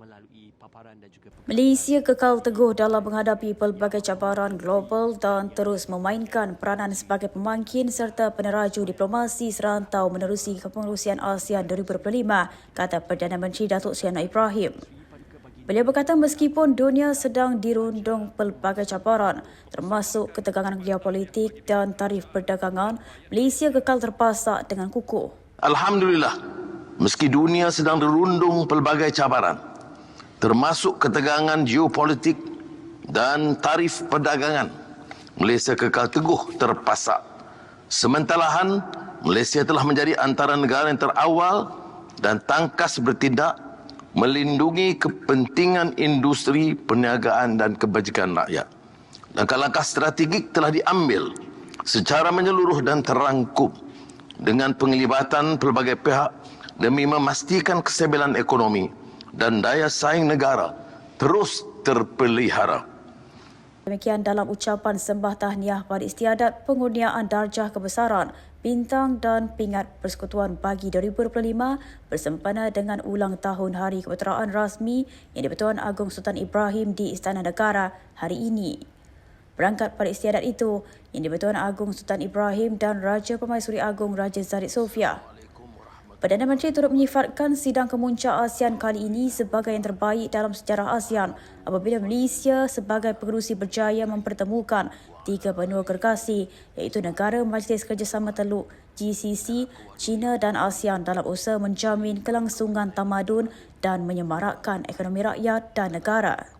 melalui paparan dan juga Malaysia kekal teguh dalam menghadapi pelbagai cabaran global dan terus memainkan peranan sebagai pemangkin serta peneraju diplomasi serantau menerusi kepengurusian ASEAN 2025, kata Perdana Menteri Datuk Seri Anwar Ibrahim. Beliau berkata meskipun dunia sedang dirundung pelbagai cabaran termasuk ketegangan geopolitik dan tarif perdagangan, Malaysia kekal terpasak dengan kukuh. Alhamdulillah, meski dunia sedang dirundung pelbagai cabaran, termasuk ketegangan geopolitik dan tarif perdagangan. Malaysia kekal teguh terpasak. Sementalahan, Malaysia telah menjadi antara negara yang terawal dan tangkas bertindak melindungi kepentingan industri, perniagaan dan kebajikan rakyat. Langkah-langkah strategik telah diambil secara menyeluruh dan terangkum dengan penglibatan pelbagai pihak demi memastikan kesebelan ekonomi dan daya saing negara terus terpelihara. Demikian dalam ucapan sembah tahniah pada istiadat pengurniaan darjah kebesaran Bintang dan Pingat Persekutuan Pagi 2025 bersempena dengan ulang tahun Hari Kebateraan Rasmi yang di-Pertuan Agong Sultan Ibrahim di Istana Negara hari ini. Berangkat pada istiadat itu, yang di-Pertuan Agong Sultan Ibrahim dan Raja Pemaisuri Agong Raja Zaid Sofia Perdana Menteri turut menyifatkan sidang kemuncak ASEAN kali ini sebagai yang terbaik dalam sejarah ASEAN apabila Malaysia sebagai pengerusi berjaya mempertemukan tiga benua gergasi iaitu negara Majlis Kerjasama Teluk GCC, China dan ASEAN dalam usaha menjamin kelangsungan tamadun dan menyemarakkan ekonomi rakyat dan negara.